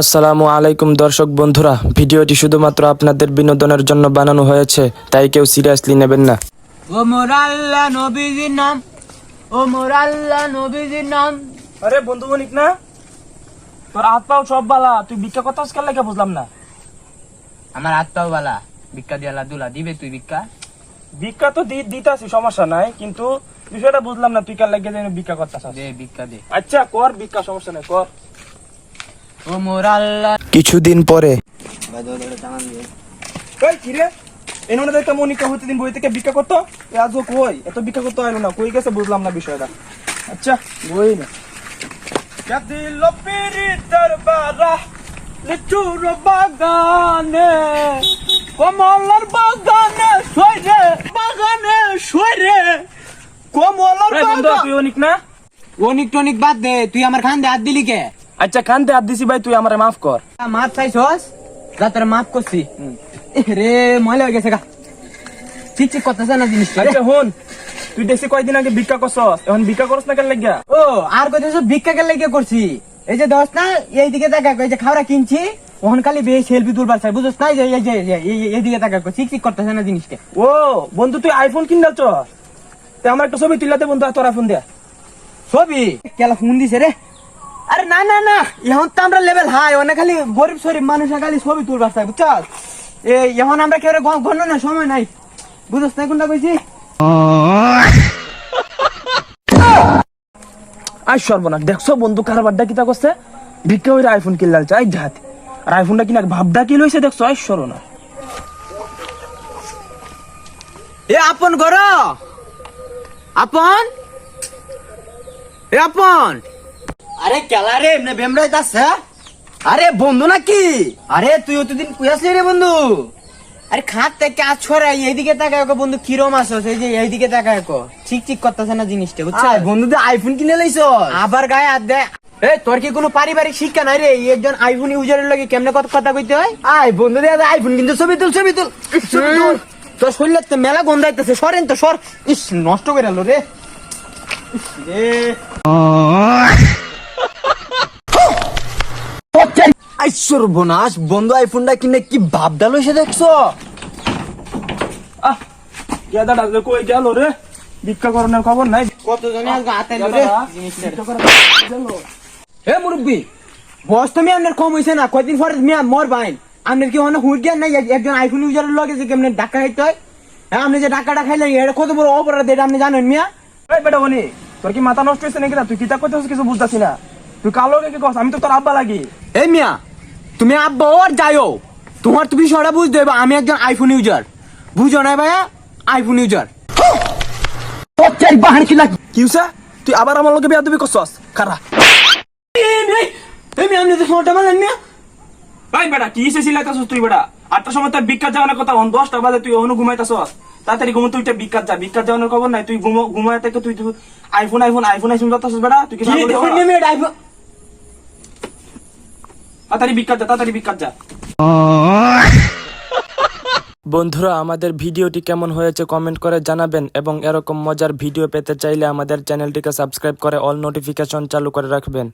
আসসালামু আলাইকুম দর্শক বন্ধুরা ভিডিওটি শুধুমাত্র আপনাদের বিনোদনের জন্য বানানো হয়েছে তাই কেউ সিরিয়াসলি নেবেন না। ও মোরাল্লা নবীজির নাম ও মোরাল্লা নবীজির নাম। আরে বন্ধু বনিক না? তোর হাত পাও সব বালা তুই ভিক্ষা কথা আজকাল লেগে বুঝলাম না। আমার হাত পাও বালা ভিক্ষা দিয়ালা দুলা দিবে তুই ভিক্ষা? ভিক্ষা তো দিতাছি সমস্যা নাই কিন্তু বিষয়টা বুঝলাম না তুই কার লাগে যেন ভিক্ষা করতাস দে ভিক্ষা দে। আচ্ছা কর ভিক্ষা সমস্যা নাই কর। কিছুদিন পরে। কই কি রে এনে দেখতে মনিকা হইতে দিন বই থেকে ভিক্ষা করতো? আজও কই? এত ভিক্ষা করতে আইলো না কই গেছে বুঝলাম না বিষয়টা। আচ্ছা বই না। দিল পিরিতর লিচুর বাগানে কমলার বাগানে সইরে বাগানে সইরে কমলার বাগানে তুই অনিক না? অনিক টনিক বাদ দে তুই আমার খান দে হাত দিলি কে? আচ্ছা কানতে হাত দিছি ভাই তুই আমারে মাফ কর। মাপ চাইছস? যা তোর মাপ করছি। রে ময়লা হয়ে গেছে গা। ঠিক ঠিক করতেছে না জিনিসটা। আচ্ছা হন। তুই দেখছি কয়দিন আগে ভিক্ষা করছস। এখন ভিক্ষা করছ না কেন লাগিয়া? ও আর ভিক্ষা কে লেগে করছি? এই যে দোস্ত না তাকা এই যে খাওয়া কিনছি ওখান খালি বে সেলফি তুলবার চাই বুঝছ না? যে এই যে এই যে, এই- এই দিকে তাকা ঠিক ঠিক করতেছে না জিনিসটা। ও বন্ধু তুই আইফোন কিনলাছ তে আমার একটা ছবি তুললাতে বন্ধু আর তোর আইফোন দিয়া ছবি? কেলা ফোন দিছে রে। আরে না না না। এখন তো আমরা লেভেল হাই অনেক খালি গরিব শরীফ মানুষ খালি ছবি তুলবার চাই, বুঝছস? এখন আমরা কেউ গণ না সময় নাই। বুঝছ না কোনটা কইছি? সর্বনাশ, দেখছ বন্ধু কিতা করছে? ভিক্ষা আইফোন কিনলাল চাই আর আইফোনটা কিনা ভাবটা কি লইছে দেখছ? আই সর্বনাশ। এ আপন ঘর আপন? এ আপন? আরে কেলা রে এমনি বেমরাই আছে আরে বন্ধু নাকি? আরে তুই অতদিন কুয়াসলি রে বন্ধু? আরে খাত থেকে আজ ছড়াই এইদিকে তাকায় কো বন্ধু কিরম আছো সেই যে এইদিকে তাকায় কো ঠিক ঠিক করতেছে না জিনিসটা বুঝছ? বন্ধু তো আইফোন কিনে লাইছো আবার গায়ে হাত দে। এই তোর কি কোনো পারিবারিক শিক্ষা নাই রে? এই একজন আইফোন ইউজারের লাগে কেমনে কত কথা কইতে হয়? আই বন্ধু দে আইফোন কিন্তু ছবি তুল ছবি তুল ছবি তুল। তোর শরীরের তো মেলা গন্ধাইতেছে সরেন তো সর। ইস নষ্ট করে আলো রে। ইস রে। আইসর বোনাস বন্ধু আইফোনটা কিনে কি ভাব ভাবডা লইছে দেখছ? আহ গেদাটা যে কই গেল রে। ভিক্ষা খবর নাই। কতজনে আজকে হাতে রে? গেদাটা জিনিসটা ভিক্ষা করার গেল। হে মুরব্বি বয়স তো আপনার কম হয়েছে না কয়দিন পরে মিয়া মর বাইন আপনার কি অনেক হুট জ্ঞান নাই? একজন আইফোন ইউজারের লগে যে কেমনে ডাক্কা খাইতে হয়? হ্যাঁ আপনি যে ডাক্কাটা খাইলেন এটা কত বড় অপরাধ এটা আপনি জানেন মিয়া? এই বেটা তোর কি মাথা নষ্ট হয়েছে নাকি না তুই কিতা করতেছিস কিছু বুঝতাছি না। তুই কালো কে কি কস আমি তো তোর আব্বা লাগি। এই মিয়া তুমি আব্বা ওর যাইও। তোমার তো বিষয়টা বুঝতে হবে আমি একজন আইফোন ইউজার বুঝো না ভাইয়া? আইফোন ইউজার বাহান কি লাগে কি হইছে? তুই আবার আমার লগে বিয়া দিবি করছস? খারা। এই আপনি তো ফোনটা মারলেন মিয়া। ভাই বেটা কি সে সিলাইতাছস তুই বেটা? আটটার সময় তার বিকাশ যাওয়ার কথা অন দশটা বাজে তুই এখনও ঘুমাইতাছস। তাড়াতাড়ি ঘুমো তুই বিকাশ যা বিকাশ যাওয়ার খবর নাই। তুই ঘুমো ঘুমায় থেকে তুই তুই আইফোন আইফোন আইফোন আইফোন যাতাছস বেটা? তুই কি আইফোন তাড়াতাড়ি যা তাড়াতাড়ি যা। বন্ধুরা, আমাদের ভিডিওটি কেমন হয়েছে কমেন্ট করে জানাবেন এবং এরকম মজার ভিডিও পেতে চাইলে আমাদের চ্যানেলটিকে সাবস্ক্রাইব করে অল নোটিফিকেশন চালু করে রাখবেন।